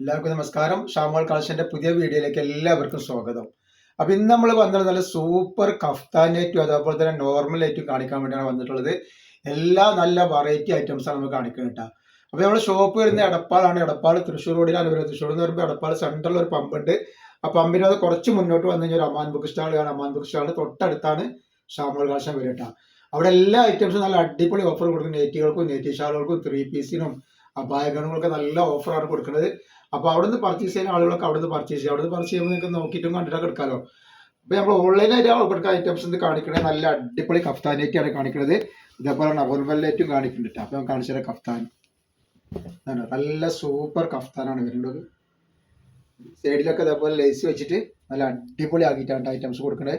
എല്ലാവർക്കും നമസ്കാരം. ഷാമോൾ കളക്ഷന്റെ പുതിയ വീഡിയോയിലേക്ക് എല്ലാവർക്കും സ്വാഗതം. അപ്പൊ ഇന്ന് നമ്മൾ വന്നത് നല്ല സൂപ്പർ കഫ്താനേറ്റും അതേപോലെ തന്നെ നോർമൽ ഏറ്റവും കാണിക്കാൻ വേണ്ടിയാണ് വന്നിട്ടുള്ളത്. എല്ലാ നല്ല വെറൈറ്റി ആണ് നമുക്ക് കാണിക്കുന്നത് കേട്ടോ. അപ്പൊ നമ്മുടെ ഷോപ്പ് വരുന്ന എടപ്പാളാണ്. എടപ്പാൾ തൃശ്ശൂർ റോഡിലാണ് വരുന്നത്. തൃശ്ശൂർ എന്ന് പറയുമ്പോൾ എടപ്പാൾ സെൻട്രലിൽ ഒരു പമ്പ് ഉണ്ട്. ആ പമ്പിന് അത് കുറച്ച് മുന്നോട്ട് വന്നു കഴിഞ്ഞാൽ ഒരു അമാൻ ബുക്ക് സ്റ്റാൾ കാണാം. അമാൻ ബുക്ക് സ്റ്റാളിന് തൊട്ടടുത്താണ് ഷാമോൾ കളക്ഷൻ വരട്ട അവിടെ എല്ലാ ഐറ്റംസും നല്ല അടിപൊളി ഓഫർ കൊടുക്കും. നെറ്റികൾക്കും നെറ്റി ഷാളുകൾക്കും ത്രീ പീസിനും അപായഗണങ്ങൾക്കും നല്ല ഓഫറാണ് കൊടുക്കുന്നത്. അപ്പൊ അവിടുന്ന് പർച്ചേസ് ചെയ്യുന്ന ആളുകളൊക്കെ അവിടുന്ന് പർച്ചേസ് ചെയ്യും. അവിടുന്ന് പർച്ചേസ് ചെയ്യുമ്പോൾ നിങ്ങൾക്ക് നോക്കിയിട്ടും കണ്ടിട്ട് എടുക്കാമല്ലോ അപ്പൊ നമ്മൾ ഓൺലൈനായിട്ട് കൊടുക്കുന്ന ഐറ്റംസ് ഇത് കാണിക്കണേ? നല്ല അടിപൊളി കഫ്താനേറ്റാണ് കാണിക്കുന്നത് ഇതേപോലെ നവൽവല്ലേറ്റും കാണിക്കുന്നുണ്ട് അപ്പൊ കാണിച്ചത് കഫ്താൻ. നല്ല സൂപ്പർ കഫ്താനാണ് വരുന്നത്. സൈഡിലൊക്കെ ഇതേപോലെ ലേസ് വെച്ചിട്ട് നല്ല അടിപൊളി ആക്കിയിട്ടാണ് ഐറ്റംസ് കൊടുക്കുന്നത്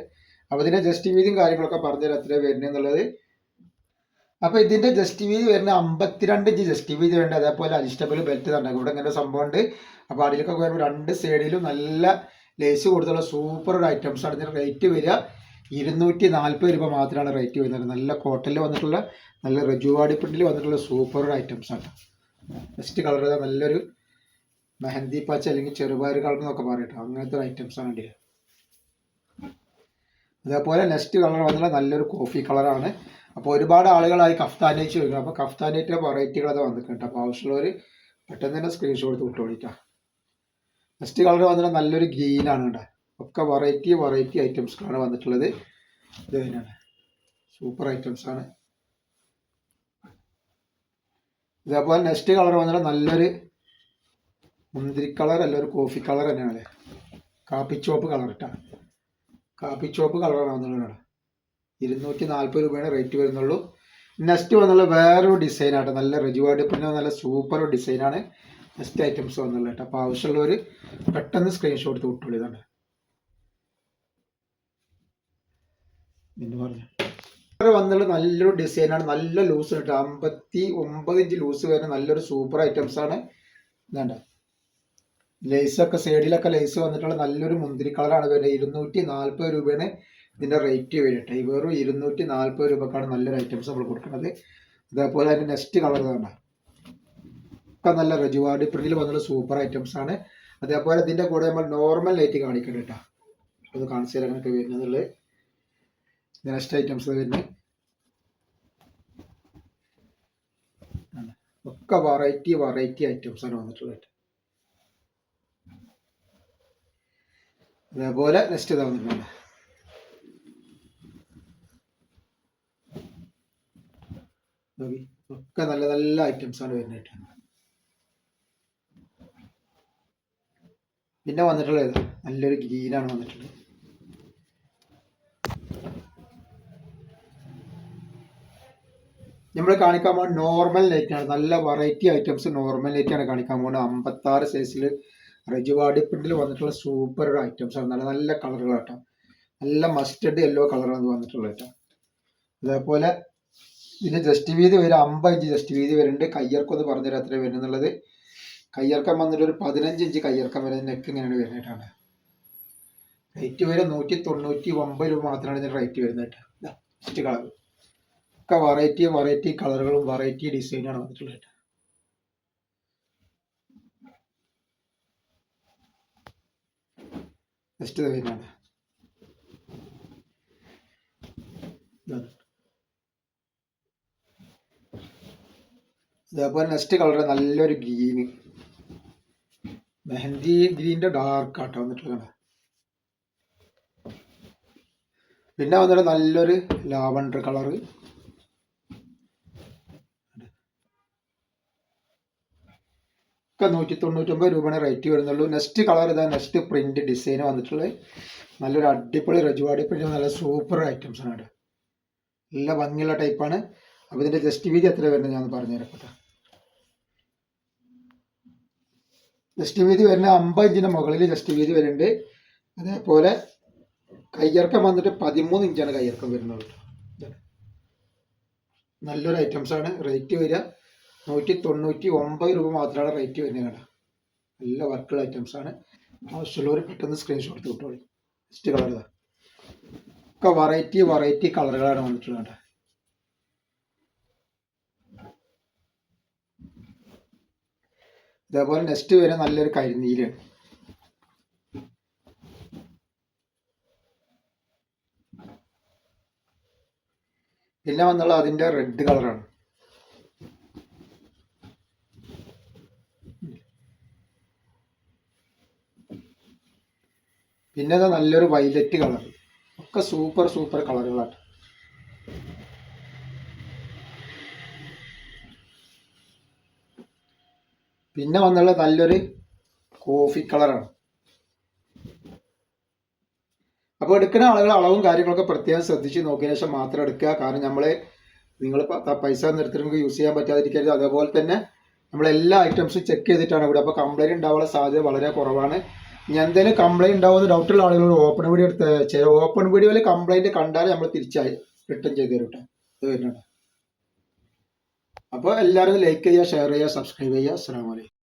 അപ്പൊ ഇതിന്റെ ജസ്റ്റ് വീതിയും കാര്യങ്ങളൊക്കെ പറഞ്ഞുതരാം എത്ര വരുന്നത് എന്നുള്ളത്. അപ്പൊ ഇതിന്റെ ജസ്റ്റ് വീതി വരുന്ന അമ്പത്തിരണ്ട് ഇഞ്ച് ജസ്റ്റ് വീതി വേണ്ട അതേപോലെ അഡ്ജസ്റ്റബിൾ ബെൽറ്റ് തന്നെ ഇവിടെ ഇങ്ങനെ സംഭവം ഉണ്ട്. അപ്പൊ അതിലേക്കൊക്കെ വരുമ്പോൾ രണ്ട് സൈഡിലും നല്ല ലേസ് കൊടുത്തുള്ള സൂപ്പർ ഒരു ഐറ്റംസ് ആണ്. ഇതിന്റെ റേറ്റ് വരിക ഇരുന്നൂറ്റി നാൽപ്പത് രൂപ മാത്രമാണ് റേറ്റ് വരുന്നത്. നല്ല കോട്ടനിൽ വന്നിട്ടുള്ള നല്ല റജുവാടി പ്രിന്റിൽ വന്നിട്ടുള്ള സൂപ്പർ ഒരു ഐറ്റംസ് ആണ്. ബെസ്റ്റ് കളർ നല്ലൊരു മെഹന്തി പച്ച അല്ലെങ്കിൽ ചെറുപയർ കളർ എന്നൊക്കെ പറയട്ടോ. അങ്ങനത്തെ ഒരു ഐറ്റംസ് ആണ് അതേപോലെ നെക്സ്റ്റ് കളർ വന്നിട്ടുള്ള നല്ലൊരു കോഫി കളറാണ് അപ്പോൾ ഒരുപാട് ആളുകളായി കഫ്താനേറ്റ് ചോദിക്കും അപ്പോൾ കഫ്താനേറ്റിലെ വെറൈറ്റികൾ അത് വന്നിട്ടുണ്ട്. അപ്പോൾ ആവശ്യമുള്ളവർ പെട്ടെന്ന് തന്നെ സ്ക്രീൻഷോട്ട് എടുത്ത് വിട്ടോളിക്കാം. നെക്സ്റ്റ് കളർ വന്നിട്ട് നല്ലൊരു ഗ്രീൻ ആണ് കേട്ടോ. ഒക്കെ വെറൈറ്റി വെറൈറ്റി ഐറ്റംസുകളാണ് വന്നിട്ടുള്ളത്. ഇത് തന്നെയാണ്. സൂപ്പർ ഐറ്റംസ് ആണ്. ഇതേപോലെ നെക്സ്റ്റ് കളർ വന്നിട്ട് നല്ലൊരു മുന്തിരി കളർ അല്ല ഒരു കോഫി കളർ തന്നെയാണ്. കാപ്പി ചോപ്പ് കളർ ഇട്ടാ. കാപ്പിച്ചോപ്പ് കളറാണ് വന്നിട്ടുള്ളത് ഇരുന്നൂറ്റി നാൽപ്പത് രൂപയാണ് റേറ്റ് വരുന്നുള്ളൂ. നെക്സ്റ്റ് വന്നുള്ള വേറൊരു ആട്ടോ നല്ല റിജുവായിട്ട് പിന്നെ നല്ല സൂപ്പർ ഡിസൈനാണ് നെക്സ്റ്റ് ഐറ്റംസ് വന്നുള്ളത് കേട്ടോ. അപ്പോൾ ആവശ്യമുള്ളവർ പെട്ടെന്ന് സ്ക്രീൻഷോട്ട് എടുത്ത് വിട്ടോളൂ ഇതാണ് പിന്നെ പറഞ്ഞു. വന്നുള്ള നല്ലൊരു ഡിസൈനാണ് നല്ല ലൂസ് കേട്ടോ. അമ്പത്തി ഒമ്പത് ഇഞ്ച് ലൂസ് വരുന്ന നല്ലൊരു സൂപ്പർ ഐറ്റംസ് ആണ്. ഇതാണ്ട. ലേസൊക്കെ സൈഡിലൊക്കെ ലേസ് വന്നിട്ടുള്ള നല്ലൊരു മുന്തിരി കളറാണ് വരുന്നത്. ഇരുന്നൂറ്റി നാൽപ്പത് രൂപയാണ് ഇതിന്റെ റേറ്റ് വരട്ടെ. ഈ വെറും ഇരുന്നൂറ്റി നാൽപ്പത് രൂപക്കാണ് നല്ലൊരു ഐറ്റംസ് നമ്മൾ കൊടുക്കുന്നത്. അതേപോലെ അതിന്റെ നെക്സ്റ്റ് കളർ വേണ്ട ഒക്കെ നല്ല റജുവാർഡ് പ്രിന്റിൽ വന്നുള്ള സൂപ്പർ ഐറ്റംസ് ആണ്. അതേപോലെ ഇതിന്റെ കൂടെ നമ്മൾ നോർമൽ ലൈറ്റ് കാണിക്കണം കേട്ടോ. അത് കാണിച്ചു തരാൻ അങ്ങനെയൊക്കെ വരുന്നത് നെക്സ്റ്റ് ഐറ്റംസ് വരുന്നത്. ഒക്കെ വെറൈറ്റി വെറൈറ്റി ഐറ്റംസ് ആണ് വന്നിട്ടുള്ളത് അതേപോലെ നെക്സ്റ്റ് ഇതാ വന്നിട്ടുണ്ട് നോക്കി. ഒക്കെ നല്ല നല്ല ഐറ്റംസ് ആണ് വരുന്നത് പിന്നെ വന്നിട്ടുള്ളത്? നല്ലൊരു ഗ്രീനാണ് വന്നിട്ടുള്ളത്. നമ്മൾ കാണിക്കാൻ പോകുന്നത് നോർമൽ ലൈറ്റ് ആണ്. നല്ല വെറൈറ്റി ഐറ്റംസ് നോർമൽ ലൈറ്റ് ആണ് കാണിക്കാൻ പോകുന്നത്. അമ്പത്താറ് സൈസിൽ റജുവാടി പ്രിന്റിൽ വന്നിട്ടുള്ള സൂപ്പർ ഐറ്റംസ് ആണ്. നല്ല നല്ല കളറുകളാട്ടോ നല്ല മസ്റ്റഡ് യെല്ലോ കളറാണ് വന്നിട്ടുള്ളത് കേട്ടോ. അതേപോലെ ഇതിന്റെ ജസ്റ്റ് വീതി വരെ അമ്പത് ഇഞ്ച് ജസ്റ്റ് വീതി വരുന്നുണ്ട്. കയ്യർക്കം എന്ന് പറഞ്ഞുതരാം എത്ര വരുന്നുള്ളത്. കയ്യർക്കം വന്നിട്ട് ഒരു പതിനഞ്ച് ഇഞ്ച് കയ്യർക്കം വരുന്ന നെക്ക് ഇങ്ങനെയാണ് വരുന്നതാണ് റേറ്റ് വരെ നൂറ്റി തൊണ്ണൂറ്റി ഒമ്പത് രൂപ മാത്രമാണ് ഇതിന് റേറ്റ് വരുന്നത് കളർ ഒക്കെ വെറൈറ്റി വെറൈറ്റി കളറുകളും വെറൈറ്റി ഡിസൈനാണ് വന്നിട്ടുള്ളത് ജസ്റ്റ് വരുന്നതാണ് ഇതാണ് അതേപോലെ നെക്സ്റ്റ് കളർ നല്ലൊരു ഗ്രീന് മെഹന്തി ഗ്രീന്റെ ഡാർക്ക് ആട്ടോ വന്നിട്ടുള്ളത്. പിന്നെ വന്നിട്ട് നല്ലൊരു ലാവണ്ടർ കളറ് ഒക്കെ നൂറ്റി തൊണ്ണൂറ്റൊമ്പത് രൂപയാണ് റേറ്റ് വരുന്നുള്ളൂ. നെക്സ്റ്റ് കളർ ഇതാ നെക്സ്റ്റ് പ്രിന്റ് ഡിസൈൻ വന്നിട്ടുള്ളത്. നല്ലൊരു അടിപൊളി റജുവാടി പ്രിന്റ് നല്ല സൂപ്പർ ഐറ്റംസ് ആണ് നല്ല ഭംഗിയുള്ള ടൈപ്പാണ് അപ്പോൾ ഇതിന്റെ ജസ്റ്റ് വീതി എത്ര വരുന്നത് ഞാൻ പറഞ്ഞു തരാം കേട്ടോ. ജസ്റ്റ് വീതി വരുന്ന അമ്പത് ഇഞ്ചിന് മുകളിൽ ജസ്റ്റ് വീതി വരുന്നുണ്ട്. അതേപോലെ കയ്യിറക്കം വന്നിട്ട് പതിമൂന്ന് ഇഞ്ചാണ് കയ്യിറക്കം വരുന്നത്. നല്ലൊരു ഐറ്റംസ് ആണ്. റേറ്റ് വരിക. നൂറ്റി തൊണ്ണൂറ്റി ഒമ്പത് രൂപ മാത്രമാണ് റേറ്റ് വരുന്നത് കേട്ടോ. നല്ല വർക്കുള്ള ഐറ്റംസ് ആണ്. ആവശ്യമുള്ളവർ പെട്ടെന്ന് സ്ക്രീൻഷോട്ട് കിട്ടുള്ളൂ ജസ്റ്റ് കളർ ഒക്കെ വെറൈറ്റി വെറൈറ്റി കളറുകളാണ് വന്നിട്ടുള്ളത് കേട്ടോ. ഇതേപോലെ നെക്സ്റ്റ് വരെ നല്ലൊരു കരിനീര്. പിന്നെ വന്നുള്ള അതിന്റെ റെഡ് കളറാണ് പിന്നെ നല്ലൊരു വൈലറ്റ് കളർ ഒക്കെ സൂപ്പർ സൂപ്പർ കളറുകളാണ് പിന്നെ വന്നുള്ള നല്ലൊരു കോഫി കളറാണ് അപ്പോൾ എടുക്കുന്ന ആളുകൾ അളവും കാര്യങ്ങളൊക്കെ പ്രത്യേകം ശ്രദ്ധിച്ച് നോക്കിയതിനു ശേഷം മാത്രം എടുക്കുക. കാരണം നമ്മൾ നിങ്ങൾ പൈസ ഒന്നും യൂസ് ചെയ്യാൻ പറ്റാതിരിക്കരുത്. അതേപോലെ തന്നെ നമ്മൾ എല്ലാ ഐറ്റംസും ചെക്ക് ചെയ്തിട്ടാണ് ഇവിടെ. അപ്പോൾ കംപ്ലൈന്റ് ഉണ്ടാവാനുള്ള സാധ്യത വളരെ കുറവാണ്. ഇനി എന്തെങ്കിലും കംപ്ലൈന്റ് ഉണ്ടാവുന്ന ഡൗട്ടുള്ള ആളുകളോട് ഓപ്പൺ വീഡിയോ എടുത്ത് ഓപ്പൺ വീഡിയോയിൽ കംപ്ലൈന്റ് കണ്ടാൽ നമ്മൾ തിരിച്ചായി റിട്ടേൺ ചെയ്ത് തരും കേട്ടോ വരുന്നുണ്ട്. അപ്പോൾ എല്ലാവരും ലൈക്ക് ചെയ്യുക ഷെയർ ചെയ്യുക സബ്സ്ക്രൈബ് ചെയ്യുക. അസ്സാം വലൈക്കും